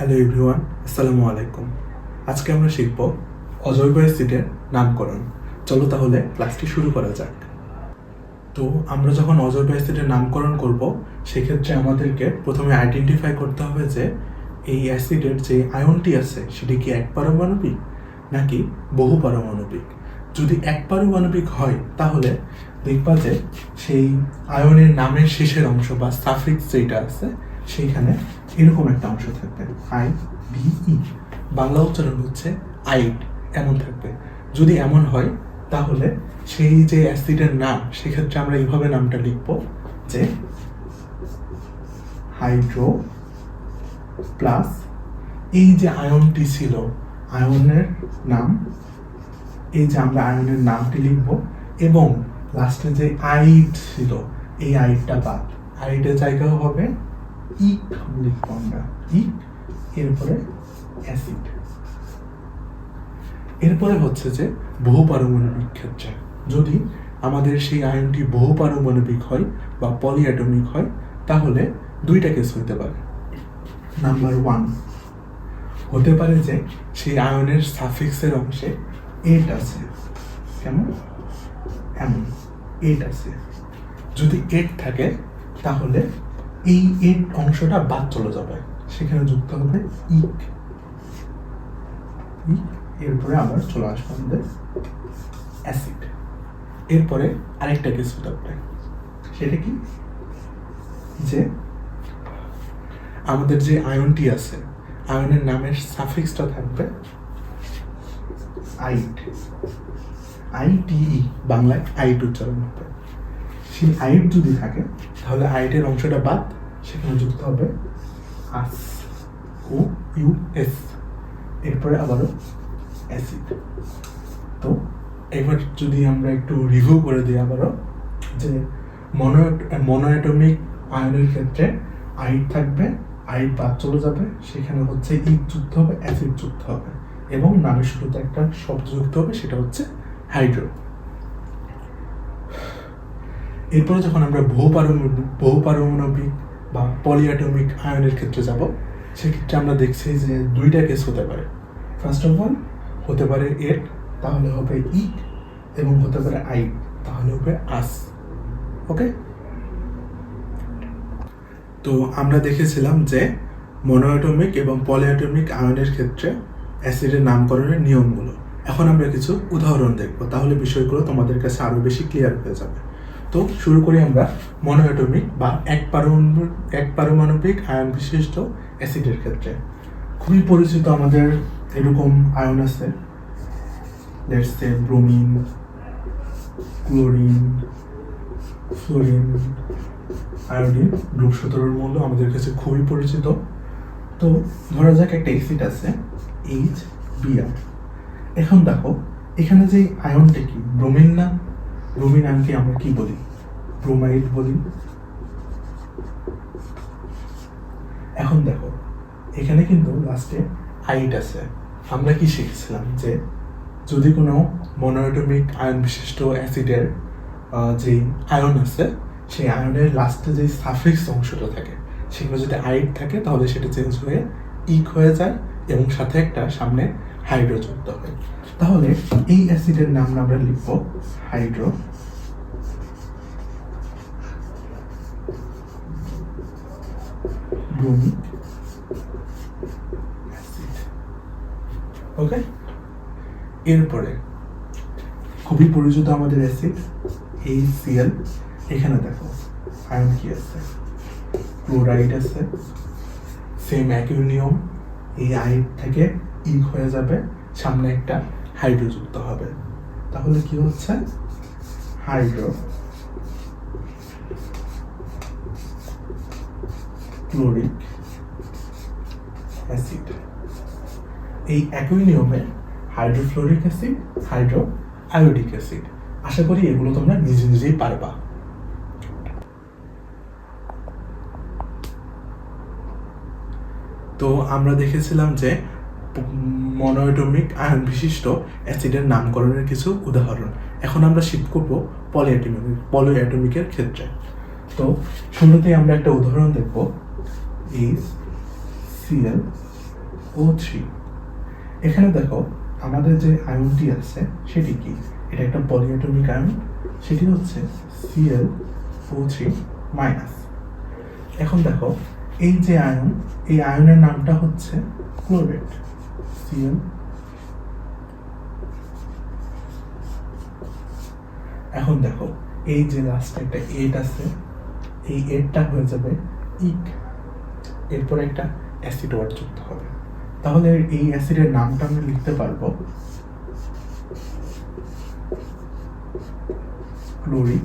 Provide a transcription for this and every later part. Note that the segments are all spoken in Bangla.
হ্যালো এভরিওয়ান, আসসালামু আলাইকুম। আজকে আমরা শিখব অজৈব অ্যাসিডের নামকরণ। চলো তাহলে ক্লাসটি শুরু করা যাক। তো আমরা যখন অজৈব অ্যাসিডের নামকরণ করব, সেক্ষেত্রে আমাদেরকে প্রথমে আইডেন্টিফাই করতে হবে যে এই অ্যাসিডের যে আয়নটি আছে, সেটি কি এক পারমাণবিক নাকি বহু পারমাণবিক? যদি এক পারমাণবিক হয়, তাহলে দেখবা যে সেই আয়নের নামের শেষের অংশ বা সাফিক্স যেটা আছে, সেইখানে এরকম একটা অংশ থাকবে। আই ই বাংলা উচ্চারণ হচ্ছে আইট এমন থাকবে। যদি এমন হয়, তাহলে সেই যে অ্যাসিডের নাম, সেক্ষেত্রে আমরা এইভাবে নামটা লিখব যে হাইড্রো প্লাস এই যে আয়নটি ছিল, আয়নের নাম, এই যে আমরা আয়নের নামটি লিখব এবং লাস্টে যে আইট ছিল, এই আইটটা বাদ। আইটের জায়গাও হবে ইক লিখব আমরা এরপরে অ্যাসিড। এরপরে হচ্ছে যে বহু পারমাণবিক ক্ষেত্রে। যদি আমাদের সেই আয়নটি বহু পারমাণবিক হয় বা পলিঅ্যাটমিক হয়, তাহলে দুইটা কেস হতে পারে। নাম্বার ওয়ান হতে পারে যে সেই আয়নের সাফিক্সের অংশে এট আছে। কেমন? এমন, এট আছে। যদি এট থাকে, তাহলে এই এর অংশটা বাদ চলে যাবে। সেখানে যুক্ত হবে ইক। এরপরে আবার চলে আসবে আমাদের অ্যাসিড। এরপরে আরেকটা কিছু থাকবে সেটা কি? যে আমাদের যে আয়নটি আছে, আয়নের নামের সাফিক্সটা থাকবে আইট আইটিই বাংলায় আইট উচ্চারণ হবে। সেই আইট যদি থাকে, তাহলে আইটের অংশটা বাদ সেখানে যুক্ত হবে আস ও ইউ এস এরপরে আবারও অ্যাসিড। তো এবার যদি আমরা একটু রিভিউ করে দিই আবারও, যে মনো মনোঅ্যাটমিক আয়নের ক্ষেত্রে আইট থাকবে আইট বাদ চলে যাবে, সেখানে হচ্ছে ইট যুক্ত হবে, অ্যাসিড যুক্ত হবে, এবং নামের শুরুতে একটা শব্দ যুক্ত হবে, সেটা হচ্ছে হাইড্রো। এরপরে যখন আমরা বহু পারমাণবিক বহু পারমাণবিক বা পলিঅ্যাটমিক আয়নের ক্ষেত্রে যাব, সেক্ষেত্রে আমরা দেখছি যে দুইটা কেস হতে পারে। ফার্স্ট অফ অল হতে পারে এট তাহলে হবে ই এবং হতে পারে আই তাহলে হবে আস ওকে তো আমরা দেখেছিলাম যে মনোঅ্যাটমিক এবং পলিঅ্যাটমিক আয়নের ক্ষেত্রে অ্যাসিডের নামকরণের নিয়মগুলো। এখন আমরা কিছু উদাহরণ দেখব, তাহলে বিষয়গুলো তোমাদের কাছে আরও বেশি ক্লিয়ার হয়ে যাবে। তো শুরু করি আমরা মনোঅ্যাটমিক বা এক পারমাণবিক এক পারমাণবিক আয়ন বিশিষ্ট অ্যাসিডের ক্ষেত্রে। খুবই পরিচিত আমাদের এরকম আয়ন আছে। Bromine chlorine fluorine iodine group সতেরোর মূল্য আমাদের কাছে খুবই পরিচিত। তো ধরা যাক একটা অ্যাসিড আছে এইচ বিআর এখন দেখো, এখানে যে আয়নটা কি? ব্রোমিন না ব্রোমিন আয়নকে আমরা কি বলি? ব্রোমাইড বলি? এখন দেখো, এখানে কিন্তু লাস্টে আইট আছে। আমরা কি শিখেছিলাম যে যদি কোনো মনোঅ্যাটমিক আয়ন বিশিষ্ট অ্যাসিডের যে আয়ন আছে, সেই আয়নের লাস্টে যে সাফিক্স অংশটা থাকে, সেগুলো যদি আইট থাকে, তাহলে সেটা চেঞ্জ হয়ে ইক হয়ে যায় এবং সাথে একটা সামনে হাইড্রো যুক্ত হয়। তাহলে এই অ্যাসিডের নাম আমরা লিখব হাইড্রো। অ্যাসিড। ওকে? এরপরে খুবই পরিচিত আমাদের অ্যাসিড এই সিএল এখানে দেখো, আয়ন কি আছে? ক্লোরাইড আছে। সেম একই নিয়ম এই আইড থেকে ইক হয়ে যাবে, সামনে একটা হাইড্রো যুক্ত হবে। তাহলে কি হচ্ছে? Hydrochloric acid. এই একই নিয়মে hydrofluoric acid hydroiodic acid. আশা করি এগুলো তোমরা নিজে নিজেই পারবা। তো আমরা দেখেছিলাম যে মনোঅ্যাটমিক আয়ন বিশিষ্ট অ্যাসিডের নামকরণের কিছু উদাহরণ। এখন আমরা শিফট করব পলিঅ্যাটমিক পলিঅ্যাটমিকের ক্ষেত্রে। তো শুরুতেই আমরা একটা উদাহরণ দেখব। ইজ সিএল ও থ্রি এখানে দেখো, আমাদের যে আয়নটি আছে, সেটি কি? এটা একটা পলিঅ্যাটমিক আয়ন, সেটি হচ্ছে সিএল ও থ্রি মাইনাস এখন দেখো, এই যে আয়ন, এই আয়নের নামটা হচ্ছে ক্লোরেট সিএল এখন দেখো, এই যে লাস্টে একটা এইট আছে, এই এইটটা হয়ে যাবে ইক এরপর একটা অ্যাসিড ওয়ার্ড যুক্ত হবে। তাহলে এই অ্যাসিডের নামটা আমরা লিখতে পারব। ক্লোরিক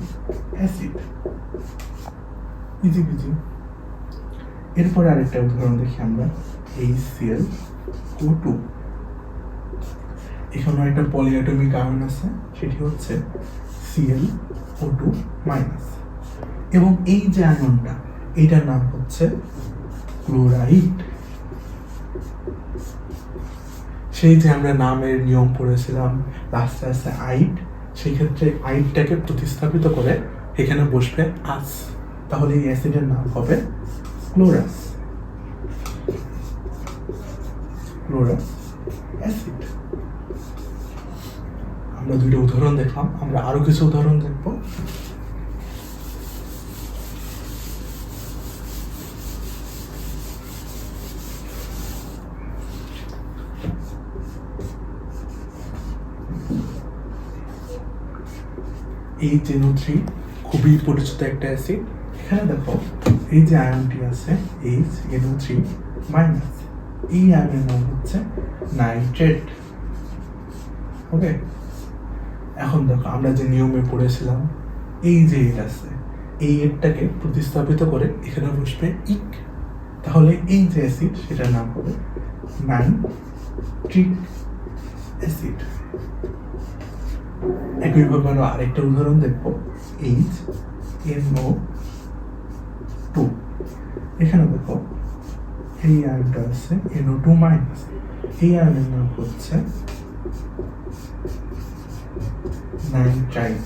অ্যাসিড ইজি বিজি এরপরে আরেকটা উদাহরণ দেখি আমরা এই সিএল ও টু এখানেও একটা পলিঅ্যাটমিক আয়ন আছে, সেটি হচ্ছে সিএল ও টু মাইনাস এবং এই যে আয়নটা এইটার নাম হচ্ছে ক্লোরাইড। সেই যে আমরা নামের নিয়ম পড়েছিলাম, লাস্টে আছে আইট সেই ক্ষেত্রে আইটটাকে প্রতিস্থাপিত করে এখানে বসবে আস। তাহলে এই অ্যাসিডের নাম হবে ক্লোরাস। Chlorous acid. আমরা দুইটা উদাহরণ দেখলাম, আমরা আরও কিছু উদাহরণ দেখব। এই জেনো থ্রি খুবই পরিচিত একটা অ্যাসিড। এখানে দেখো, এই যে আয়নটি আছে, এইচ এনও থ্রি মাইনাস, এই আয়নের নাম হচ্ছে নাইট্রেট। ওকে? এখন দেখো, আমরা যে নিয়মে পড়েছিলাম, এই যে এট আছে, এই এটটাকে প্রতিস্থাপিত করে এখানে বসবে ইক। তাহলে এই যে অ্যাসিড, সেটার নাম হবে নাইট্রিক অ্যাসিড। একইভাবে আমরা আরেকটা উদাহরণ দেখব, এইচ এন ও টু। এখানে দেখো, এই আয়নটা আছে এনও টু মাইনাস। এই আয়নের নাম হচ্ছে নাইট্রাইট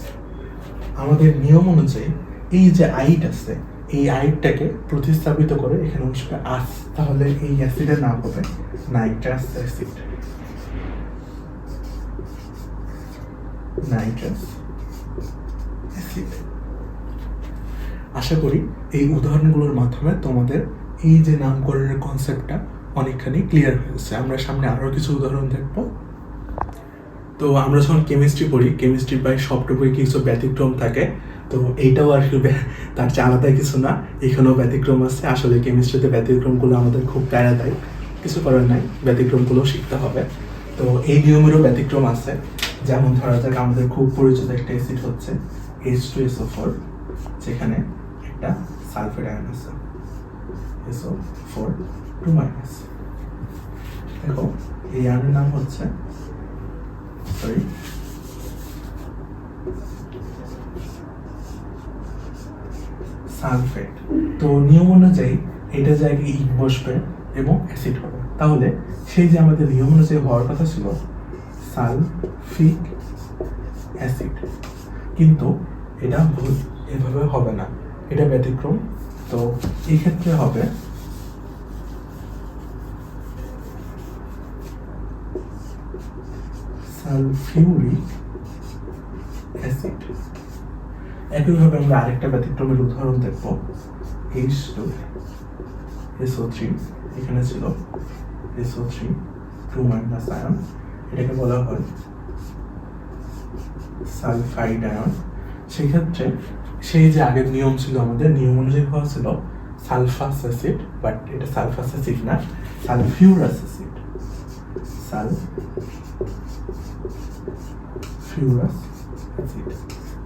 আমাদের নিয়ম অনুযায়ী এই যে আইট আছে, এই আইটটাকে প্রতিস্থাপিত করে এখানে বসবে আস, তাহলে এই অ্যাসিডের নাম হবে নাইট্রাস অ্যাসিড নাইট্রাস অ্যাসিড আশা করি এই উদাহরণগুলোর মাধ্যমে তোমাদের এই যে নামকরণের কনসেপ্টটা অনেকখানি ক্লিয়ার হয়েছে আমরা সামনে আরও কিছু উদাহরণ দেখব। তো আমরা যখন কেমিস্ট্রি পড়ি কেমিস্ট্রি প্রায় সবটুকুই কিছু ব্যতিক্রম থাকে। তো এইটাও আর কি তার চেয়ে কিছু না। এখানেও ব্যতিক্রম আছে। আসলে কেমিস্ট্রিতে ব্যতিক্রমগুলো আমাদের খুব প্যারা দেয়। কিছু করার নাই। ব্যতিক্রমগুলো শিখতে হবে। তো এই নিয়মেরও ব্যতিক্রম আছে। যেমন ধরা যাক, আমাদের খুব পরিচিত একটা অ্যাসিড হচ্ছে এইচ টু এসও ফোর যেখানে একটা সালফেট আয়ন আছে। S O four two minus দেখো, এই আয়নের নাম হচ্ছে সরি সালফেট তো নিয়ম অনুযায়ী এটা জায়গায় ইক বসবে এবং অ্যাসিড হবে। তাহলে সেই যে আমাদের নিয়ম অনুযায়ী হওয়ার কথা ছিল সালফিক অ্যাসিড কিন্তু এটা ভুল, এভাবে হবে না। এটা ব্যতিক্রম। তো এই ক্ষেত্রে হবে সালফিউরিক অ্যাসিড। একইভাবে আমরা আরেকটা ব্যতিক্রমের উদাহরণ দেখব। এইচ টু এসও থ্রি এখানে ছিল S O three two minus ion এটাকে বলা হয় সালফাইড আয়ন সেক্ষেত্রে সেই যে আগের নিয়ম ছিল আমাদের, নিয়ম অনুযায়ী হওয়া ছিল সালফাস অ্যাসিড বাট এটা সালফাস অ্যাসিড না সালফিউরাস অ্যাসিড সাল অ্যাসিড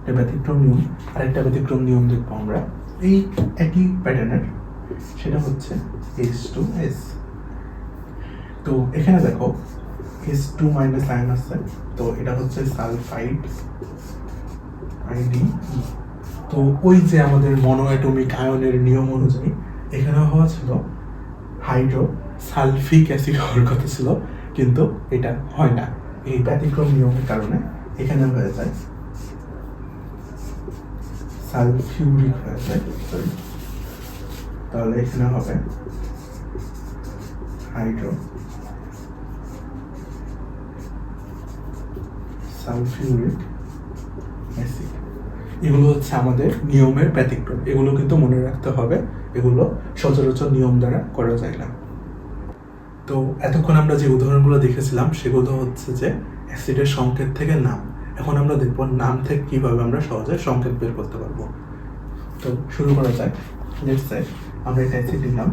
এটা ব্যতিক্রম নিয়ম। আরেকটা ব্যতিক্রম নিয়ম দেখব আমরা। এই একই প্যাটার্নের সেটা হচ্ছে এস টু এস তো এখানে দেখো এস টু মাইনাস আয়ন আছে তো এটা হচ্ছে সালফাইড আইডি তো ওই যে আমাদের মনোঅ্যাটমিক আয়নের নিয়ম অনুযায়ী এখানে হওয়া ছিল হাইড্রো সালফিক অ্যাসিড হওয়ার কথা ছিল, কিন্তু এটা হয় না। এই ব্যতিক্রম নিয়মের কারণে এখানে হয়ে যায় সালফিউরিক হয়ে যায় সরি তাহলে এখানে হবে হাইড্রো সালফিউরিক এগুলো হচ্ছে আমাদের নিয়মের ব্যতিক্রম। এগুলো কিন্তু মনে রাখতে হবে, এগুলো সচরাচর নিয়ম দ্বারা করা যায় না। তো এতক্ষণ আমরা যে উদাহরণগুলো দেখেছিলাম, সেগুলো হচ্ছে যে অ্যাসিডের সংকেত থেকে নাম। এখন আমরা দেখব নাম থেকে কীভাবে আমরা সহজে সংকেত বের করতে পারব। তো শুরু করা যাক। লেটস আমরা এটা অ্যাসিড নিলাম।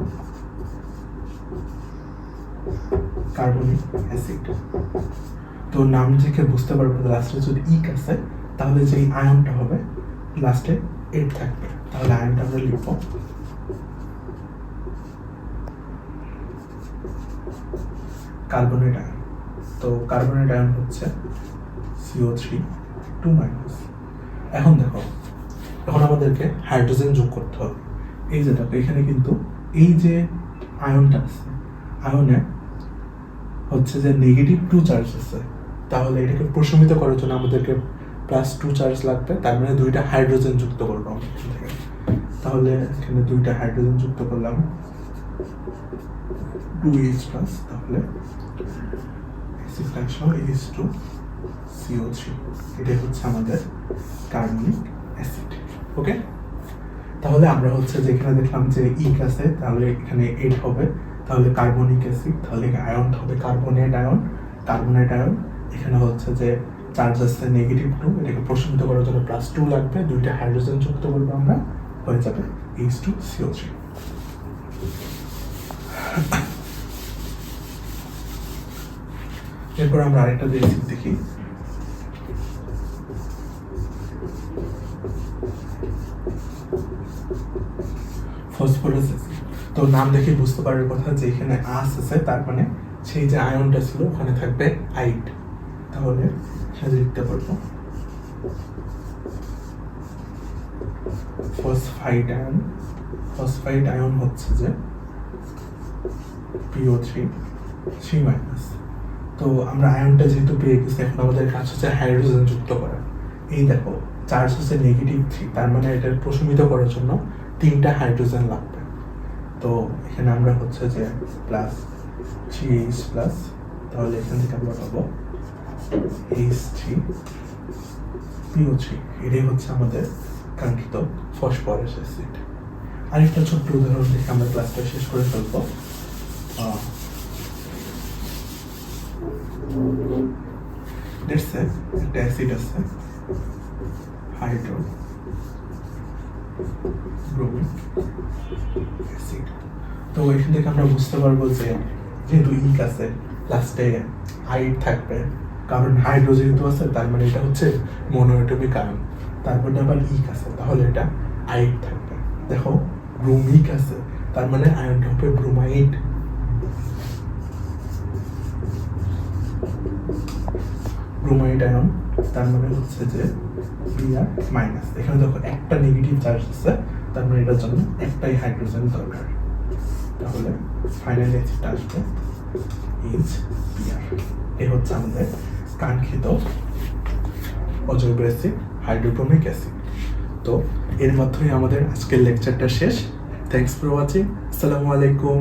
কার্বনিক অ্যাসিড তো নাম থেকে বুঝতে পারব লাস্টে যদি ইক আছে, তাহলে যে আয়নটা হবে লাস্টে এইট থাকবে। তাহলে আয়নটা আমরা লিখব কার্বনেট আয়ন তো কার্বনেট আয়ন হচ্ছে C O three two minus এখন দেখো, এখন আমাদেরকে হাইড্রোজেন যোগ করতে হবে। এই যে দেখো, এখানে কিন্তু এই যে আয়নটা আছে আয়নে হচ্ছে যে নেগেটিভ টু চার্জ আছে। তাহলে এটাকে প্রশমিত করার জন্য আমাদেরকে প্লাস টু চার্জ লাগবে, তার মানে দুইটা হাইড্রোজেন যুক্ত করব আমরা তাহলে এখানে দুইটা হাইড্রোজেন যুক্ত করলাম। টু এইচ প্লাস তাহলে H two C O three এটাই হচ্ছে আমাদের কার্বনিক অ্যাসিড ওকে তাহলে আমরা হচ্ছে যেখানে দেখলাম যে ইক আছে, তাহলে এখানে এইট হবে। তাহলে কার্বনিক অ্যাসিড তাহলে আয়ন হবে। কার্বনেট আয়ন কার্বনেট আয়ন এখানে হচ্ছে যে চার্জ আসছে নেগেটিভ টু এটাকে প্রশমিত করার জন্য প্লাস টু লাগবে। দুইটা হাইড্রোজেন যুক্ত করব আমরা। হয়ে যাবে এইচ টু সিও থ্রি এরপর আমরা আরেকটা দেখি। ফসফরাস তো নাম দেখে বুঝতে পারার কথা যে এখানে আস আছে, তার মানে সেই যে আয়নটা ছিল, ওখানে থাকবে আইট তাহলে সেটা লিখতে পারব। ফসফাইড আয়ন ফসফাইড আয়ন হচ্ছে যে পিও থ্রি থ্রি মাইনাস তো আমরা আয়নটা যেহেতু পেয়ে গেছি, এখন আমাদের কাজ হচ্ছে হাইড্রোজেন যুক্ত করা। এই দেখো চার্জ হচ্ছে নেগেটিভ থ্রি তার মানে এটা প্রশমিত করার জন্য তিনটা হাইড্রোজেন লাগবে। তো এখানে আমরা হচ্ছে যে প্লাস থ্রি এইচ প্লাস তাহলে এখান থেকে আমরা পাবো এইচ থ্রি পিও থ্রি এটাই হচ্ছে আমাদের কাঙ্ক্ষিত ফসফরাস অ্যাসিড আরেকটা ছোট্ট উদাহরণ দেখে আমরা ক্লাসটা শেষ করে ফেলব। Say একটা অ্যাসিড আছে হাইড্রো ব্রোমিক অ্যাসিড তো এখান থেকে আমরা বুঝতে পারব যে যেহেতু ইক আছে লাস্টে আইট থাকবে, কারণ হাইড্রো যেহেতু আছে, তার মানে এটা হচ্ছে মনোএটমিক আয়ন তারপরে আবার ইক আছে, তাহলে এটা আইট থাকবে। দেখো ব্রোমিক আছে, তার মানে আয়নটা হবে ব্রোমাইড ব্রোমাইড আয়ন তার মানে হচ্ছে যে বিআর মাইনাস এখানে দেখো একটা নেগেটিভ চার্জ আছে তার মানে এটার জন্য একটাই হাইড্রোজেন দরকার। তাহলে ফাইনালি অ্যাসিডটা আসবে এইচ বিআর এ হচ্ছে আমাদের কাঙ্ক্ষিত অজৈব অ্যাসিড হাইড্রোক্রোমিক অ্যাসিড তো এর মাধ্যমে আমাদের আজকের লেকচারটা শেষ। থ্যাংকস ফর ওয়াচিং আসসালামু আলাইকুম